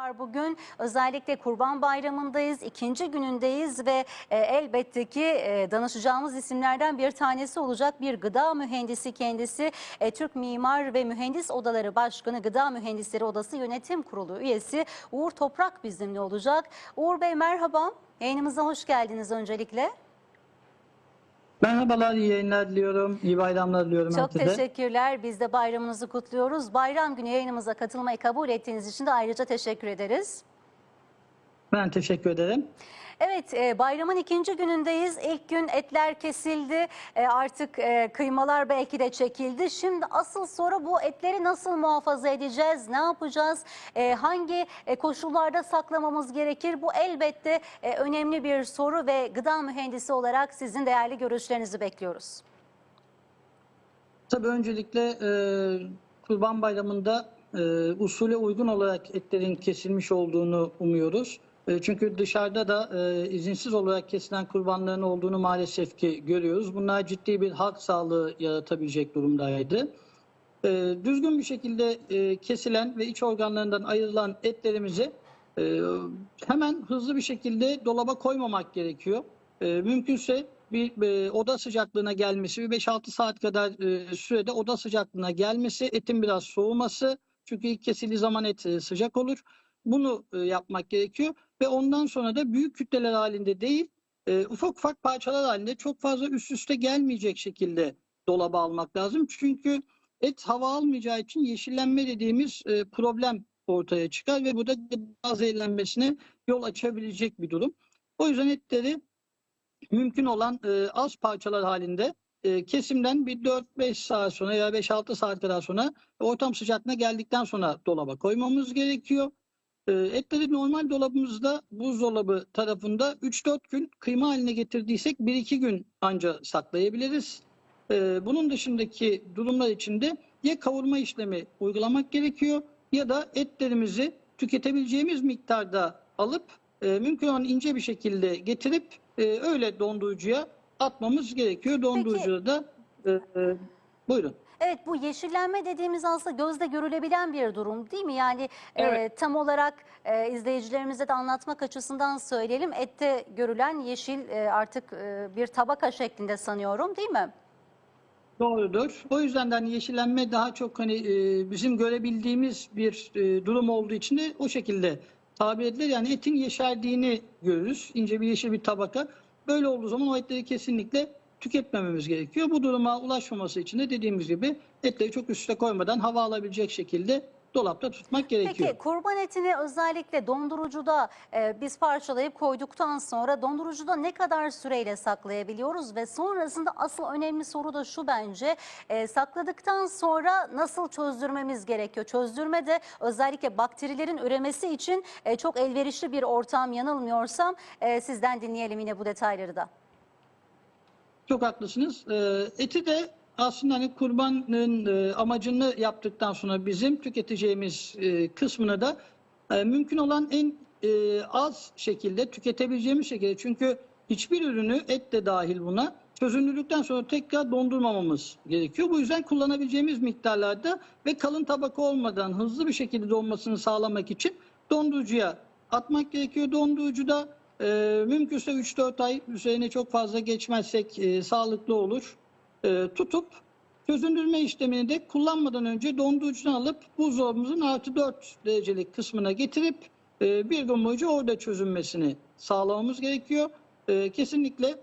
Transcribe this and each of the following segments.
var bugün. Özellikle Kurban Bayramı'ndayız, ikinci günündeyiz ve e, elbette ki e, danışacağımız isimlerden bir tanesi olacak bir gıda mühendisi kendisi. E, Türk Mimar ve Mühendis Odaları Başkanı Gıda Mühendisleri Odası Yönetim Kurulu üyesi Uğur Toprak bizimle olacak. Uğur Bey merhaba, yayınımıza hoş geldiniz öncelikle. Merhabalar, iyi yayınlar diliyorum. İyi bayramlar diliyorum Çok herkese. teşekkürler. Biz de bayramınızı kutluyoruz. Bayram günü yayınımıza katılmayı kabul ettiğiniz için de ayrıca teşekkür ederiz. Ben teşekkür ederim. Evet e, bayramın ikinci günündeyiz. İlk gün etler kesildi. E, artık e, kıymalar belki de çekildi. Şimdi asıl soru bu etleri nasıl muhafaza edeceğiz? Ne yapacağız? E, hangi e, koşullarda saklamamız gerekir? Bu elbette e, önemli bir soru ve gıda mühendisi olarak sizin değerli görüşlerinizi bekliyoruz. Tabii öncelikle e, Kurban Bayramı'nda e, usule uygun olarak etlerin kesilmiş olduğunu umuyoruz. E, çünkü dışarıda da e, izinsiz olarak kesilen kurbanların olduğunu maalesef ki görüyoruz. Bunlar ciddi bir halk sağlığı yaratabilecek durumdaydı. E, düzgün bir şekilde e, kesilen ve iç organlarından ayrılan etlerimizi hemen hızlı bir şekilde dolaba koymamak gerekiyor. Mümkünse bir oda sıcaklığına gelmesi, bir 5-6 saat kadar sürede oda sıcaklığına gelmesi, etin biraz soğuması. Çünkü ilk kesildiği zaman et sıcak olur. Bunu yapmak gerekiyor ve ondan sonra da büyük kütleler halinde değil, e, ufak ufak parçalar halinde çok fazla üst üste gelmeyecek şekilde dolaba almak lazım. Çünkü et hava almayacağı için yeşillenme dediğimiz e, problem ortaya çıkar ve bu da gıda zehirlenmesine yol açabilecek bir durum. O yüzden etleri mümkün olan e, az parçalar halinde e, kesimden bir 4-5 saat sonra ya 5-6 saat kadar sonra ortam sıcaklığına geldikten sonra dolaba koymamız gerekiyor. E, etleri normal dolabımızda buzdolabı tarafında 3-4 gün kıyma haline getirdiysek 1-2 gün anca saklayabiliriz. E, bunun dışındaki durumlar içinde ya kavurma işlemi uygulamak gerekiyor ya da etlerimizi tüketebileceğimiz miktarda alıp e, mümkün olan ince bir şekilde getirip e, öyle dondurucuya atmamız gerekiyor. Dondurucuda da e, buyurun. Evet bu yeşillenme dediğimiz aslında gözle görülebilen bir durum değil mi? Yani e, Evet. tam olarak e, izleyicilerimize de anlatmak açısından söyleyelim. Ette görülen yeşil e, artık e, bir tabaka şeklinde sanıyorum değil mi? Doğrudur. O yüzden de hani yeşillenme daha çok hani e, bizim görebildiğimiz bir e, durum olduğu için de o şekilde tabir edilir. Yani etin yeşerdiğini görürüz. İnce bir yeşil bir tabaka. Böyle olduğu zaman o etleri kesinlikle tüketmememiz gerekiyor. Bu duruma ulaşmaması için de dediğimiz gibi etleri çok üste koymadan hava alabilecek şekilde dolapta tutmak gerekiyor. Peki kurban etini özellikle dondurucuda e, biz parçalayıp koyduktan sonra dondurucuda ne kadar süreyle saklayabiliyoruz ve sonrasında asıl önemli soru da şu bence e, sakladıktan sonra nasıl çözdürmemiz gerekiyor? Çözdürme de özellikle bakterilerin üremesi için e, çok elverişli bir ortam yanılmıyorsam e, sizden dinleyelim yine bu detayları da. Çok haklısınız. Ee, eti de aslında hani kurbanın e, amacını yaptıktan sonra bizim tüketeceğimiz e, kısmını da e, mümkün olan en e, az şekilde tüketebileceğimiz şekilde. Çünkü hiçbir ürünü et de dahil buna çözünürlükten sonra tekrar dondurmamamız gerekiyor. Bu yüzden kullanabileceğimiz miktarlarda ve kalın tabaka olmadan hızlı bir şekilde donmasını sağlamak için dondurucuya atmak gerekiyor. Dondurucuda e, mümkünse 3-4 ay üzerine çok fazla geçmezsek e, sağlıklı olur. E, tutup çözündürme işlemini de kullanmadan önce dondurucudan alıp buzdolabımızın artı 4 derecelik kısmına getirip e, bir gün boyunca orada çözünmesini sağlamamız gerekiyor. E, kesinlikle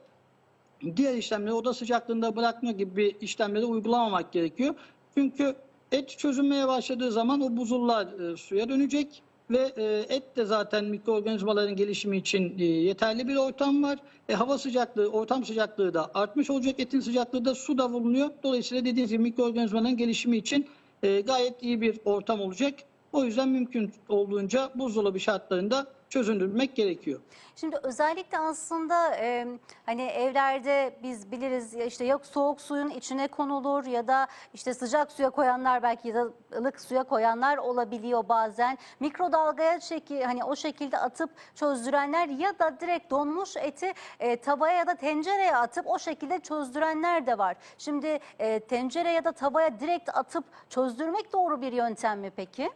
diğer işlemleri oda sıcaklığında bırakma gibi işlemleri uygulamamak gerekiyor. Çünkü et çözünmeye başladığı zaman o buzullar e, suya dönecek ve e, et de zaten mikroorganizmaların gelişimi için e, yeterli bir ortam var. E, hava sıcaklığı, ortam sıcaklığı da artmış olacak. Etin sıcaklığı da su da bulunuyor. Dolayısıyla dediğiniz gibi mikroorganizmaların gelişimi için e, gayet iyi bir ortam olacak. O yüzden mümkün olduğunca buzdolabı şartlarında çözündürmek gerekiyor. Şimdi özellikle aslında e, hani evlerde biz biliriz ya işte yok soğuk suyun içine konulur ya da işte sıcak suya koyanlar belki ya da ılık suya koyanlar olabiliyor bazen. Mikrodalgaya çeki hani o şekilde atıp çözdürenler ya da direkt donmuş eti e, tavaya ya da tencereye atıp o şekilde çözdürenler de var. Şimdi e, tencere ya da tavaya direkt atıp çözdürmek doğru bir yöntem mi peki?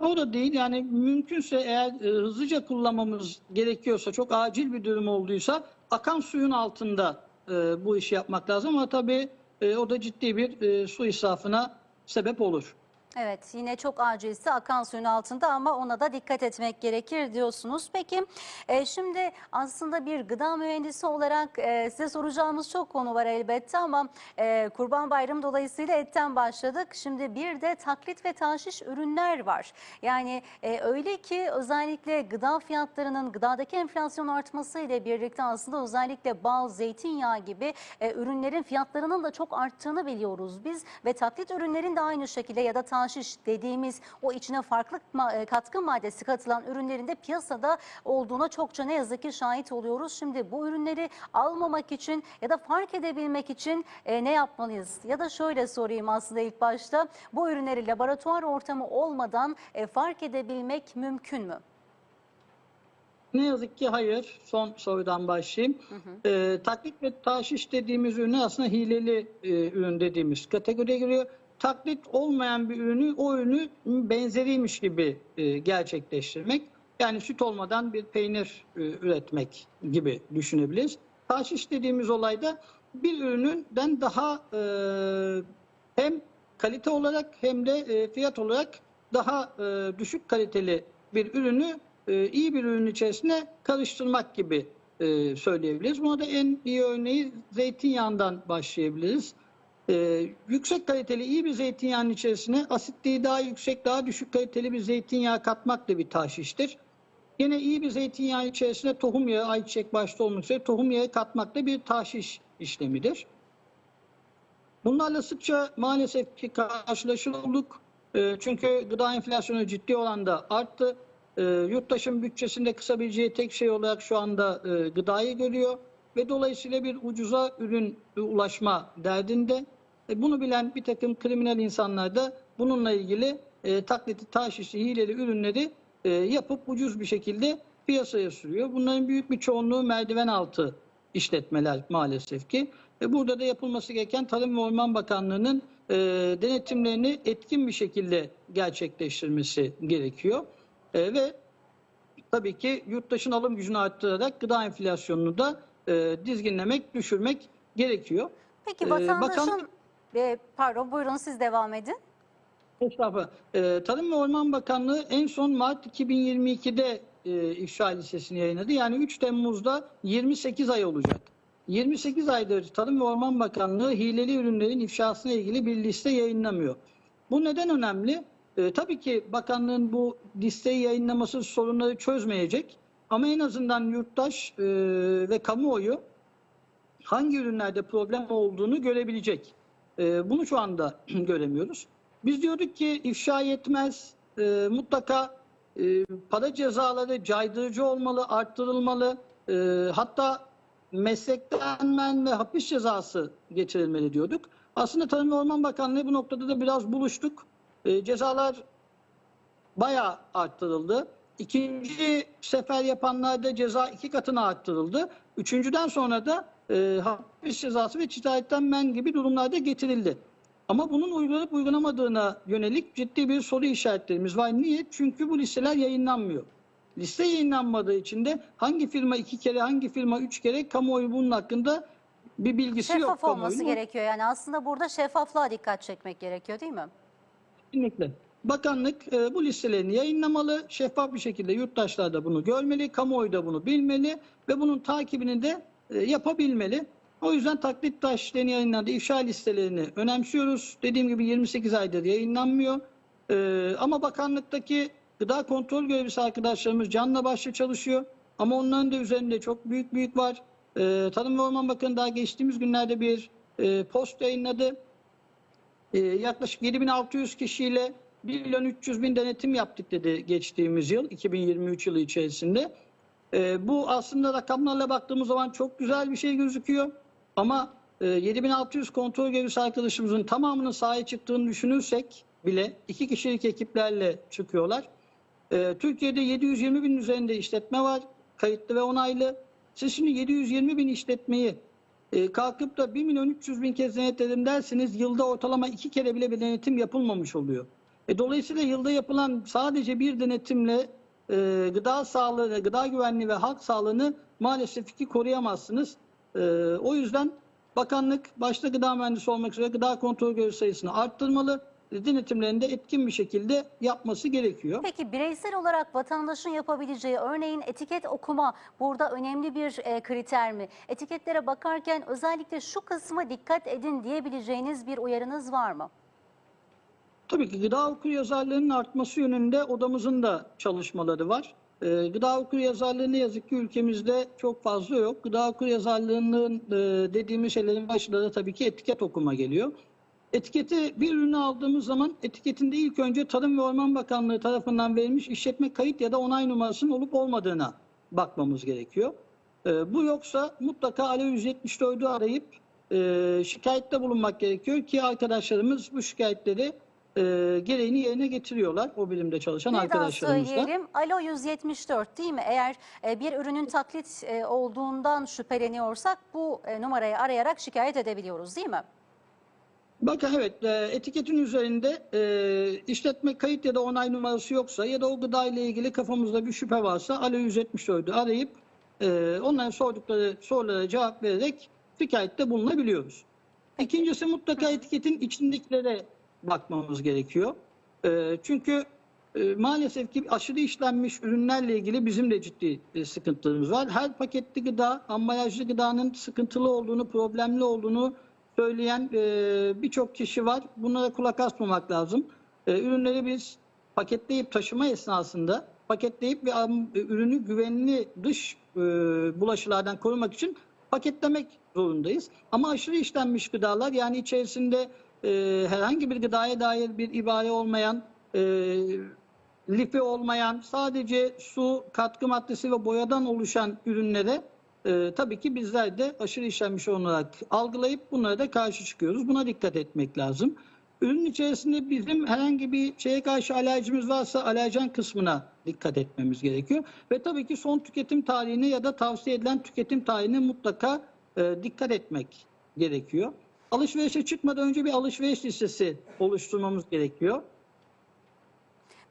O da değil yani mümkünse eğer e, hızlıca kullanmamız gerekiyorsa çok acil bir durum olduysa akan suyun altında e, bu işi yapmak lazım ama tabii e, o da ciddi bir e, su israfına sebep olur. Evet yine çok acilse akan suyun altında ama ona da dikkat etmek gerekir diyorsunuz. Peki e, şimdi aslında bir gıda mühendisi olarak e, size soracağımız çok konu var elbette ama e, Kurban Bayramı dolayısıyla etten başladık. Şimdi bir de taklit ve taşiş ürünler var. Yani e, öyle ki özellikle gıda fiyatlarının gıdadaki enflasyon artması ile birlikte aslında özellikle bal, zeytinyağı gibi e, ürünlerin fiyatlarının da çok arttığını biliyoruz biz ve taklit ürünlerin de aynı şekilde ya da taşiş dediğimiz o içine farklı e, katkı maddesi katılan ürünlerin de piyasada olduğuna çokça ne yazık ki şahit oluyoruz. Şimdi bu ürünleri almamak için ya da fark edebilmek için e, ne yapmalıyız? Ya da şöyle sorayım aslında ilk başta bu ürünleri laboratuvar ortamı olmadan e, fark edebilmek mümkün mü? Ne yazık ki hayır. Son sorudan başlayayım. Ee, taklit ve taşiş dediğimiz ürünler aslında hileli e, ürün dediğimiz kategoriye giriyor. Taklit olmayan bir ürünü o ürünü benzeriymiş gibi e, gerçekleştirmek. Yani süt olmadan bir peynir e, üretmek gibi düşünebiliriz. Taşiş dediğimiz olayda bir ürününden daha e, hem kalite olarak hem de fiyat olarak daha düşük kaliteli bir ürünü iyi bir ürün içerisine karıştırmak gibi söyleyebiliriz. Buna da en iyi örneği zeytinyağından başlayabiliriz. E, yüksek kaliteli iyi bir zeytinyağının içerisine asitliği daha yüksek, daha düşük kaliteli bir zeytinyağı katmak da bir taşiştir. Yine iyi bir zeytinyağı içerisine tohum yağı, ayçiçek başta olmak üzere tohum yağı katmak da bir taşiş işlemidir. Bunlarla sıkça maalesef ki karşılaşır olduk. E, Çünkü gıda enflasyonu ciddi oranda arttı. E, Yurttaşın bütçesinde kısabileceği tek şey olarak şu anda e, gıdayı görüyor ve dolayısıyla bir ucuza ürün ulaşma derdinde. E, Bunu bilen bir takım kriminal insanlar da bununla ilgili e, taklidi, taşişi, hileli ürünleri e, yapıp ucuz bir şekilde piyasaya sürüyor. Bunların büyük bir çoğunluğu merdiven altı işletmeler maalesef ki. E, Burada da yapılması gereken Tarım ve Orman Bakanlığı'nın e, denetimlerini etkin bir şekilde gerçekleştirmesi gerekiyor. E, ve tabii ki yurttaşın alım gücünü arttırarak gıda enflasyonunu da e, dizginlemek, düşürmek gerekiyor. Peki Ee, vatandaşın bakan- e, pardon buyurun siz devam edin. Estağfurullah. Ee, Tarım ve Orman Bakanlığı en son Mart 2022'de e, ifşa listesini yayınladı. Yani 3 Temmuz'da 28 ay olacak. 28 aydır Tarım ve Orman Bakanlığı hileli ürünlerin ifşasına ilgili bir liste yayınlamıyor. Bu neden önemli? Ee, tabii ki bakanlığın bu listeyi yayınlaması sorunları çözmeyecek. Ama en azından yurttaş e, ve kamuoyu hangi ürünlerde problem olduğunu görebilecek. Ee, bunu şu anda göremiyoruz. Biz diyorduk ki ifşa yetmez, e, mutlaka e, para cezaları caydırıcı olmalı, arttırılmalı. E, hatta meslekten men ve hapis cezası getirilmeli diyorduk. Aslında Tarım ve Orman Bakanlığı bu noktada da biraz buluştuk. Cezalar bayağı arttırıldı. İkinci sefer yapanlarda ceza iki katına arttırıldı. Üçüncüden sonra da e, hapis cezası ve cinayetten men gibi durumlarda getirildi. Ama bunun uygulanıp uygulamadığına yönelik ciddi bir soru işaretlerimiz var. Niye? Çünkü bu listeler yayınlanmıyor. Liste yayınlanmadığı için de hangi firma iki kere, hangi firma üç kere kamuoyu bunun hakkında bir bilgisi yok. Şeffaf olması kamuoyunun. gerekiyor yani aslında burada şeffaflığa dikkat çekmek gerekiyor değil mi? Kesinlikle. Bakanlık e, bu listelerini yayınlamalı, şeffaf bir şekilde yurttaşlar da bunu görmeli, kamuoyu da bunu bilmeli ve bunun takibini de e, yapabilmeli. O yüzden taklit taşlarını yayınlandı. ifşa listelerini önemsiyoruz. Dediğim gibi 28 aydır yayınlanmıyor. E, ama bakanlıktaki gıda kontrol görevlisi arkadaşlarımız canla başla çalışıyor. Ama onların da üzerinde çok büyük büyük var. E, Tarım ve Orman Bakanı daha geçtiğimiz günlerde bir e, post yayınladı. Yaklaşık 7600 kişiyle 1 milyon 300 bin denetim yaptık dedi geçtiğimiz yıl 2023 yılı içerisinde. Ee, bu aslında rakamlarla baktığımız zaman çok güzel bir şey gözüküyor. Ama e, 7600 kontrol görevlisi arkadaşımızın tamamının sahaya çıktığını düşünürsek bile iki kişilik ekiplerle çıkıyorlar. Ee, Türkiye'de 720 bin üzerinde işletme var kayıtlı ve onaylı. Siz şimdi 720 bin işletmeyi e, kalkıp da 1 milyon 300 bin kez denetledim derseniz yılda ortalama iki kere bile bir denetim yapılmamış oluyor. E, dolayısıyla yılda yapılan sadece bir denetimle e, gıda sağlığı, gıda güvenliği ve halk sağlığını maalesef ki koruyamazsınız. E, o yüzden bakanlık başta gıda mühendisi olmak üzere gıda kontrol görevi sayısını arttırmalı. E, Denetimlerini de etkin bir şekilde yapması gerekiyor. Peki bireysel olarak vatandaşın yapabileceği örneğin etiket okuma burada önemli bir e, kriter mi? Etiketlere bakarken özellikle şu kısma dikkat edin diyebileceğiniz bir uyarınız var mı? Tabii ki gıda okuryazarlığının artması yönünde odamızın da çalışmaları var. Ee, gıda okuryazarlığı ne yazık ki ülkemizde çok fazla yok. Gıda okuryazarlığının e, dediğimiz şeylerin başında da tabii ki etiket okuma geliyor. Etiketi bir ürünü aldığımız zaman etiketinde ilk önce Tarım ve Orman Bakanlığı tarafından verilmiş işletme kayıt ya da onay numarasının olup olmadığına bakmamız gerekiyor. Ee, bu yoksa mutlaka Alo 174'ü arayıp e, şikayette bulunmak gerekiyor ki arkadaşlarımız bu şikayetleri e, gereğini yerine getiriyorlar. O bilimde çalışan Bir daha arkadaşlarımız da. söyleyelim. Alo 174 değil mi? Eğer e, bir ürünün taklit e, olduğundan şüpheleniyorsak bu e, numarayı arayarak şikayet edebiliyoruz değil mi? Bakın evet e, etiketin üzerinde e, işletme kayıt ya da onay numarası yoksa ya da o gıda ile ilgili kafamızda bir şüphe varsa Alo 174'ü arayıp e, onların sordukları sorulara cevap vererek şikayette bulunabiliyoruz. İkincisi mutlaka etiketin içindekilere bakmamız gerekiyor. E, çünkü e, maalesef ki aşırı işlenmiş ürünlerle ilgili bizim de ciddi e, sıkıntılarımız var. Her paketli gıda, ambalajlı gıdanın sıkıntılı olduğunu, problemli olduğunu söyleyen e, birçok kişi var. Bunlara kulak asmamak lazım. E, ürünleri biz paketleyip taşıma esnasında paketleyip ve e, ürünü güvenli dış e, bulaşılardan korumak için paketlemek zorundayız. Ama aşırı işlenmiş gıdalar yani içerisinde e, herhangi bir gıdaya dair bir ibare olmayan e, lifi olmayan sadece su, katkı maddesi ve boyadan oluşan ürünlere e, tabii ki bizler de aşırı işlenmiş olarak algılayıp bunlara da karşı çıkıyoruz. Buna dikkat etmek lazım. Ürün içerisinde bizim herhangi bir şeye karşı alerjimiz varsa alerjen kısmına dikkat etmemiz gerekiyor. Ve tabii ki son tüketim tarihine ya da tavsiye edilen tüketim tarihine mutlaka e, dikkat etmek gerekiyor. Alışverişe çıkmadan önce bir alışveriş listesi oluşturmamız gerekiyor.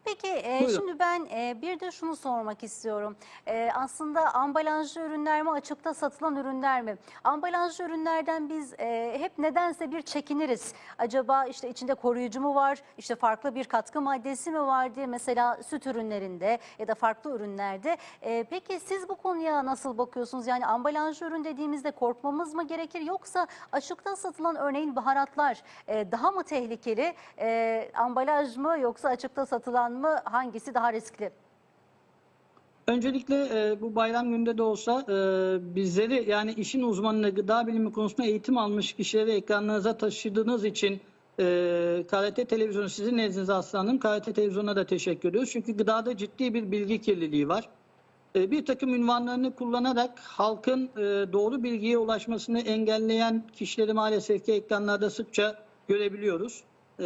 Peki e, Buyurun. şimdi ben e, bir de şunu sormak istiyorum. E, aslında ambalajlı ürünler mi açıkta satılan ürünler mi? Ambalajlı ürünlerden biz e, hep nedense bir çekiniriz. Acaba işte içinde koruyucu mu var? İşte farklı bir katkı maddesi mi var diye mesela süt ürünlerinde ya da farklı ürünlerde. E, peki siz bu konuya nasıl bakıyorsunuz? Yani ambalajlı ürün dediğimizde korkmamız mı gerekir yoksa açıkta satılan örneğin baharatlar e, daha mı tehlikeli? E, ambalaj mı yoksa açıkta satılan mı? Hangisi daha riskli? Öncelikle e, bu bayram günde de olsa e, bizleri yani işin uzmanına gıda bilimi konusunda eğitim almış kişileri ekranlarınıza taşıdığınız için e, KRT Televizyonu sizin nezdinize aslanım. KRT Televizyonu'na da teşekkür ediyoruz. Çünkü gıdada ciddi bir bilgi kirliliği var. E, bir takım ünvanlarını kullanarak halkın e, doğru bilgiye ulaşmasını engelleyen kişileri maalesef ki ekranlarda sıkça görebiliyoruz. E,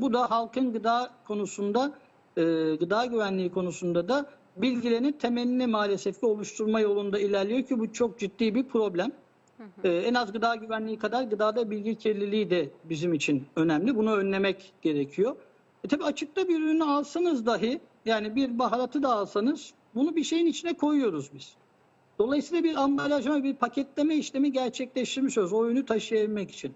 bu da halkın gıda konusunda, e, gıda güvenliği konusunda da bilgilerin temelini maalesef ki oluşturma yolunda ilerliyor ki bu çok ciddi bir problem. E, en az gıda güvenliği kadar gıdada bilgi kirliliği de bizim için önemli. Bunu önlemek gerekiyor. E tabii açıkta bir ürünü alsanız dahi yani bir baharatı da alsanız bunu bir şeyin içine koyuyoruz biz. Dolayısıyla bir ambalajlama, bir paketleme işlemi gerçekleştirmiş oluyoruz o ürünü taşıyabilmek için.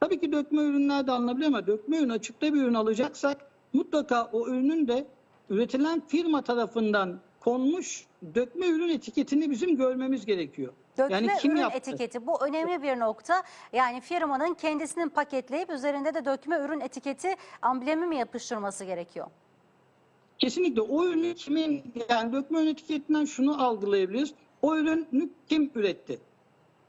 Tabii ki dökme ürünler de alınabilir ama dökme ürün açıkta bir ürün alacaksak mutlaka o ürünün de üretilen firma tarafından konmuş dökme ürün etiketini bizim görmemiz gerekiyor. Dökme yani kim ürün yaptı? etiketi bu önemli bir nokta. Yani firmanın kendisinin paketleyip üzerinde de dökme ürün etiketi amblemi mi yapıştırması gerekiyor? Kesinlikle o ürünü kimin yani dökme ürün etiketinden şunu algılayabiliriz. O ürünü kim üretti?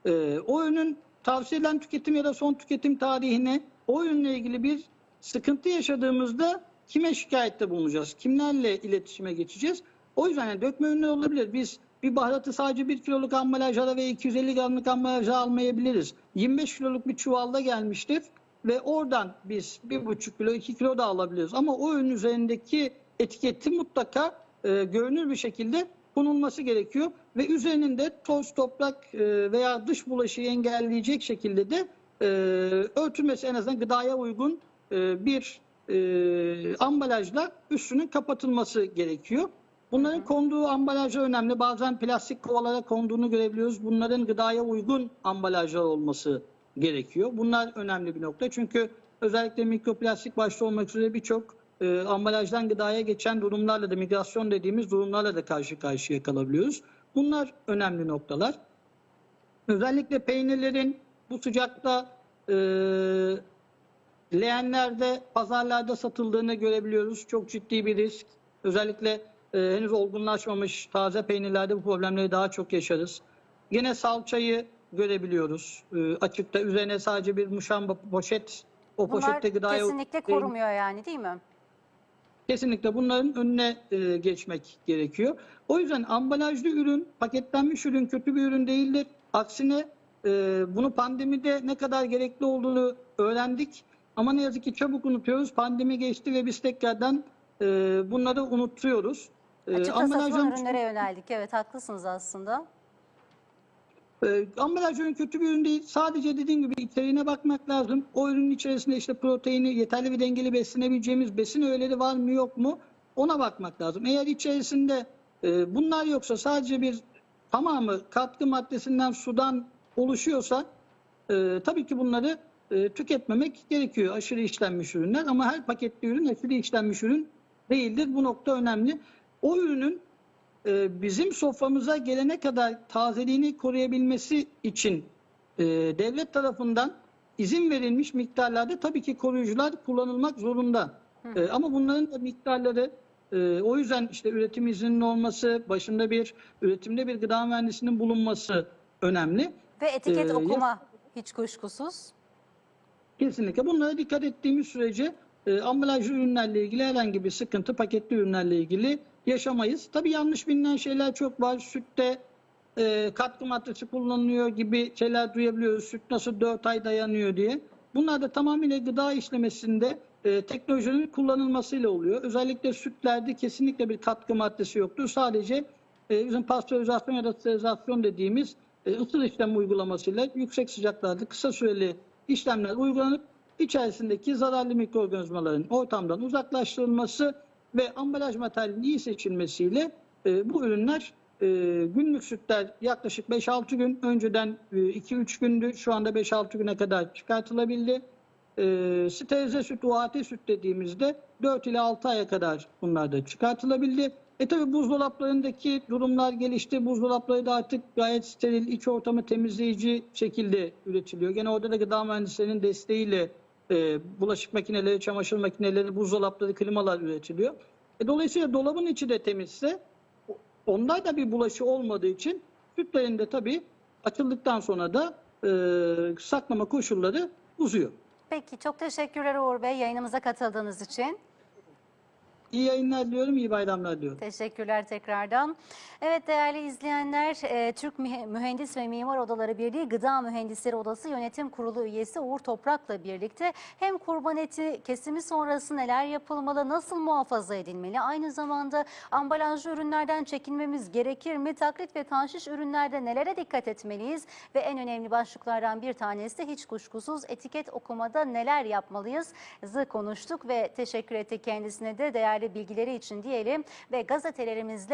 Ee, o ürünün tavsiye edilen tüketim ya da son tüketim tarihine o ürünle ilgili bir sıkıntı yaşadığımızda kime şikayette bulunacağız? Kimlerle iletişime geçeceğiz? O yüzden yani dökme ürünler olabilir. Biz bir baharatı sadece 1 kiloluk ambalajlara ve 250 gramlık ambalajlara almayabiliriz. 25 kiloluk bir çuvalda gelmiştir ve oradan biz 1,5 kilo 2 kilo da alabiliriz. Ama o ürün üzerindeki etiketi mutlaka e, görünür bir şekilde konulması gerekiyor ve üzerinin de toz, toprak e, veya dış bulaşığı engelleyecek şekilde de e, örtülmesi en azından gıdaya uygun e, bir e, ambalajla üstünün kapatılması gerekiyor. Bunların konduğu ambalajlar önemli. Bazen plastik kovalara konduğunu görebiliyoruz. Bunların gıdaya uygun ambalajlar olması gerekiyor. Bunlar önemli bir nokta. Çünkü özellikle mikroplastik başta olmak üzere birçok e, ambalajdan gıdaya geçen durumlarla da migrasyon dediğimiz durumlarla da karşı karşıya kalabiliyoruz. Bunlar önemli noktalar. Özellikle peynirlerin bu sıcakta e, leğenlerde, pazarlarda satıldığını görebiliyoruz. Çok ciddi bir risk. Özellikle e, henüz olgunlaşmamış taze peynirlerde bu problemleri daha çok yaşarız. Yine salçayı görebiliyoruz. E, açıkta üzerine sadece bir muşamba poşet, o Bunlar poşette gıdaya kesinlikle korumuyor yani değil mi? Kesinlikle bunların önüne e, geçmek gerekiyor. O yüzden ambalajlı ürün, paketlenmiş ürün kötü bir ürün değildir. Aksine e, bunu pandemide ne kadar gerekli olduğunu öğrendik. Ama ne yazık ki çabuk unutuyoruz. Pandemi geçti ve biz tekrardan e, bunları unutuyoruz. E, Açıkta satılan ambalajdan- ürünlere yöneldik. Evet haklısınız aslında. E, ambalaj ürün kötü bir ürün değil. Sadece dediğim gibi içeriğine bakmak lazım. O ürünün içerisinde işte proteini, yeterli ve dengeli beslenebileceğimiz besin öğeleri var mı yok mu? Ona bakmak lazım. Eğer içerisinde e, bunlar yoksa sadece bir tamamı katkı maddesinden sudan oluşuyorsa e, tabii ki bunları e, tüketmemek gerekiyor. Aşırı işlenmiş ürünler ama her paketli ürün aşırı işlenmiş ürün değildir. Bu nokta önemli. O ürünün e, bizim soframıza gelene kadar tazeliğini koruyabilmesi için e, devlet tarafından izin verilmiş miktarlarda tabii ki koruyucular kullanılmak zorunda. E, ama bunların da miktarları e, o yüzden işte üretim izninin olması, başında bir üretimde bir gıda mühendisinin bulunması önemli. Ve etiket Ee, okuma hiç kuşkusuz. Kesinlikle bunlara dikkat ettiğimiz sürece e, ambalajlı ürünlerle ilgili herhangi bir sıkıntı paketli ürünlerle ilgili yaşamayız. Tabii yanlış bilinen şeyler çok var. Sütte e, katkı maddesi kullanılıyor gibi şeyler duyabiliyoruz. Süt nasıl 4 ay dayanıyor diye. Bunlar da tamamıyla gıda işlemesinde e, teknolojinin kullanılmasıyla oluyor. Özellikle sütlerde kesinlikle bir katkı maddesi yoktur. Sadece e, bizim pastörizasyon ya da sterilizasyon dediğimiz e, ısıl işlem uygulamasıyla yüksek sıcaklarda kısa süreli işlemler uygulanıp içerisindeki zararlı mikroorganizmaların ortamdan uzaklaştırılması ve ambalaj materyalinin iyi seçilmesiyle e, bu ürünler e, günlük sütler yaklaşık 5-6 gün önceden e, 2-3 gündü şu anda 5-6 güne kadar çıkartılabildi. E, sterilize süt, UHT süt dediğimizde 4 ile 6 aya kadar bunlar da çıkartılabildi. E tabi buzdolaplarındaki durumlar gelişti. Buzdolapları da artık gayet steril, iç ortamı temizleyici şekilde üretiliyor. Gene orada da gıda mühendislerinin desteğiyle e, bulaşık makineleri, çamaşır makineleri, buzdolapları, klimalar üretiliyor. E, dolayısıyla dolabın içi de temizse onlar da bir bulaşı olmadığı için sütlerin de tabii açıldıktan sonra da e, saklama koşulları uzuyor. Peki çok teşekkürler Uğur Bey yayınımıza katıldığınız için. İyi yayınlar diliyorum, iyi bayramlar diliyorum. Teşekkürler tekrardan. Evet değerli izleyenler, e, Türk Mühe- Mühendis ve Mimar Odaları Birliği Gıda Mühendisleri Odası Yönetim Kurulu üyesi Uğur Toprak'la birlikte hem kurban eti kesimi sonrası neler yapılmalı, nasıl muhafaza edilmeli, aynı zamanda ambalajlı ürünlerden çekinmemiz gerekir mi, taklit ve tanşiş ürünlerde nelere dikkat etmeliyiz ve en önemli başlıklardan bir tanesi de hiç kuşkusuz etiket okumada neler yapmalıyız zı konuştuk ve teşekkür ettik kendisine de değerli bilgileri için diyelim ve gazetelerimizle